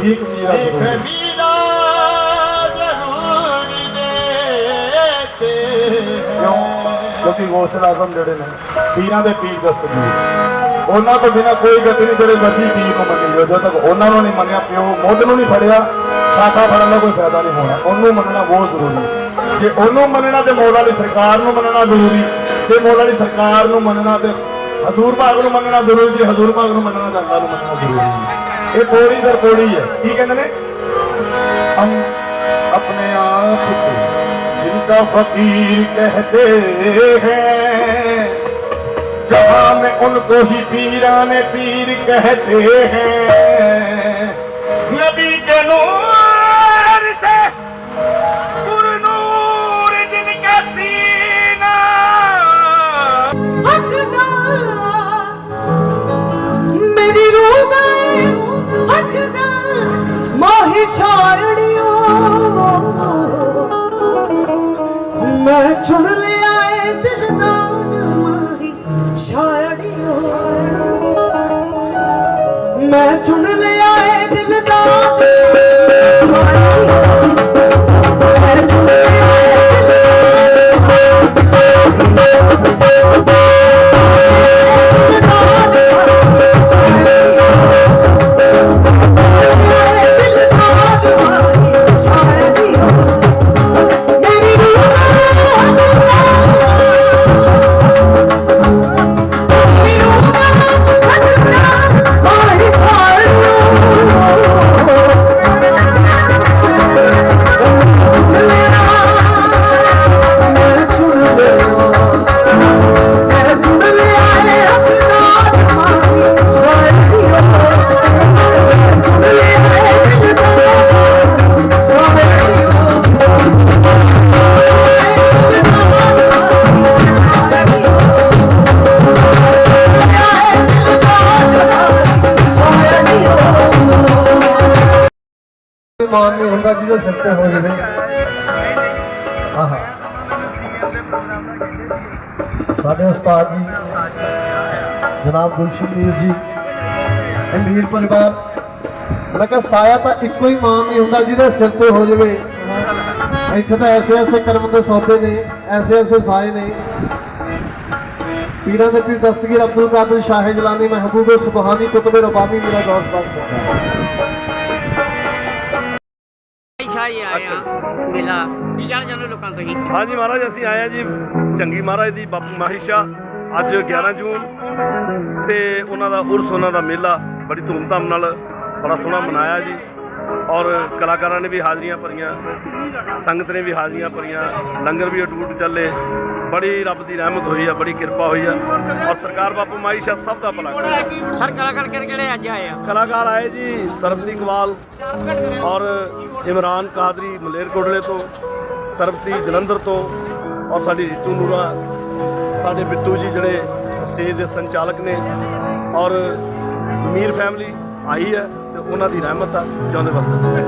ਠੀਕ ਮੀਰਾ ਦੇਖ ਕਿਉਂਕਿ ਗੌਸਲ ਆਜ਼ਮ ਜਿਹੜੇ ਨੇ ਪੀਰਾਂ ਦੇ ਪੀਰ ਦਸਤਗੀਰ ਉਹਨਾਂ ਤੋਂ ਬਿਨਾ ਕੋਈ ਗਤੀ ਨਹੀਂ ਜਿਹੜੇ ਮਰਜ਼ੀ ਪੀਰ ਨੂੰ ਮੰਨੀ ਜਾਓ ਜਦੋਂ ਤੱਕ ਉਹਨਾਂ ਨੂੰ ਨਹੀਂ ਮੰਨਿਆ ਪਿਓ ਮੁੱਢ ਨੂੰ ਨਹੀਂ ਫੜਿਆ ਸਾਖਾ ਫੜਨ ਦਾ ਕੋਈ ਫਾਇਦਾ ਨਹੀਂ ਹੋਣਾ ਉਹਨੂੰ ਮੰਨਣਾ ਬਹੁਤ ਜ਼ਰੂਰੀ ਹੈ। ਜੇ ਉਹਨੂੰ ਮੰਨਣਾ ਤੇ ਮੌਲਾ ਵਾਲੀ ਸਰਕਾਰ ਨੂੰ ਮੰਨਣਾ ਜ਼ਰੂਰੀ ਤੇ ਮੌਲਾ ਵਾਲੀ ਸਰਕਾਰ ਨੂੰ ਮੰਨਣਾ ਤੇ ਹਜ਼ੂਰ ਪਾਕ ਨੂੰ ਮੰਨਣਾ ਜ਼ਰੂਰੀ ਜੇ ਹਜ਼ੂਰ ਪਾਕ ਨੂੰ ਮੰਨਣਾ ਤਾਂ ਅੱਲਾਹ ਨੂੰ ਮੰਨਣਾ ਜ਼ਰੂਰੀ ਹੈ। ਇਹ ਪੌੜੀ ਦਰ ਪੌੜੀ ਹੈ ਕੀ ਕਹਿੰਦੇ ਨੇ हम अपने आप को जिनका फकीर कहते हैं जहां में उनको ही पीरान पीर कहते हैं नबी के नूर से नूर जिनका सीना मेरी रू गए मोहि मैं चुन ले ਮੈਂ ਮਾਨ ਨਹੀਂ ਹੁੰਦਾ ਜਿਹਦੇ ਸਿਰ ਤੇ ਹੋ ਜਾਵੇ। ਆਹਾ। ਸਾਡੇ ਉਸਤਾਦ ਜੀ, ਜਨਾਬ ਗੁਲਸ਼ਨ ਜੀ, ਇਹ ਪਰਿਵਾਰ। ਮੈਂ ਕਿਹਾ ਸਾਇਆ ਤਾਂ ਇੱਕੋ ਹੀ ਮਾਨ ਨਹੀਂ ਹੁੰਦਾ ਜਿਹਦੇ ਸਿਰ ਤੇ ਹੋ ਜਾਵੇ। ਇੱਥੇ ਤਾਂ ਐਸੇ ਐਸੇ ਕਰਮ ਦੇ ਸੌਦੇ ਨੇ, ਐਸੇ ਐਸੇ ਸਾਏ ਨੇ। ਪੀਰਾਂ ਦੇ ਪੀਰ ਦਸਤਗੀਰ ਅਬਦੁਲ ਕਾਦਰ ਸ਼ਾਹ ਜਲਾਨੀ ਮਹਿਬੂਬ ਸੁਬਹਾਨੀ ਕੁਤਬ ਰਬਾਨੀ ਮੇਰਾ ਦੋਸਤ ਬਣ ਸਕਦਾ ਸ਼ਾਹੀ ਆਇਆ ਮਿਲਾ ਕੀ ਜਾਣ ਜਾਣੋ ਲੋਕਾਂ ਤੋਂ ਹੀ ਹਾਂਜੀ ਮਹਾਰਾਜ ਅਸੀਂ ਆਏ ਆ ਜੀ ਚੰਗੀ ਮਹਾਰਾਜ ਦੀ ਬਾਪੂ ਮਾਹਿਸ਼ਾ ਅੱਜ 11 ਜੂਨ ਤੇ ਉਹਨਾਂ ਦਾ ਉਰਸ ਉਹਨਾਂ ਦਾ ਮੇਲਾ ਬੜੀ ਧੂਮਧਾਮ ਨਾਲ ਬੜਾ ਸੋਹਣਾ ਮਨਾਇਆ ਜੀ। ਔਰ ਕਲਾਕਾਰਾਂ ਨੇ ਵੀ ਹਾਜ਼ਰੀਆਂ ਭਰੀਆਂ ਸੰਗਤ ਨੇ ਵੀ ਹਾਜ਼ਰੀਆਂ ਭਰੀਆਂ ਲੰਗਰ ਵੀ ਅਟੂਟ ਚੱਲੇ। ਬੜੀ ਰੱਬ ਦੀ ਰਹਿਮਤ ਹੋਈ ਆ ਬੜੀ ਕਿਰਪਾ ਹੋਈ ਆ। ਔਰ ਸਰਕਾਰ ਬਾਪੂ ਮਾਹਿਸ਼ਾ ਸਭ ਦਾ ਭਲਾ ਕਰੇ। ਸਰ ਕਲਾਕਾਰ ਕਿਹੜੇ ਕਿਹੜੇ ਅੱਜ ਆਏ ਆ? ਕਲਾਕਾਰ ਆਏ ਜੀ ਸਰਬਤੀ ਕਵਾਲ ਔਰ ਇਮਰਾਨ ਕਾਦਰੀ ਮਲੇਰਕੋਟਲੇ ਤੋਂ ਸਰਬਤੀ ਜਲੰਧਰ ਤੋਂ ਔਰ ਸਾਡੀ ਰੀਤੂ ਨੂਰਾ ਸਾਡੇ ਬਿੱਟੂ ਜੀ ਜਿਹੜੇ ਸਟੇਜ ਦੇ ਸੰਚਾਲਕ ਨੇ ਔਰ ਮੀਰ ਫੈਮਿਲੀ ਆਈ ਹੈ ਤੇ ਉਹਨਾਂ ਦੀ ਰਹਿਮਤ ਆ ਜਿਉਂਦੇ ਵਸਦੇ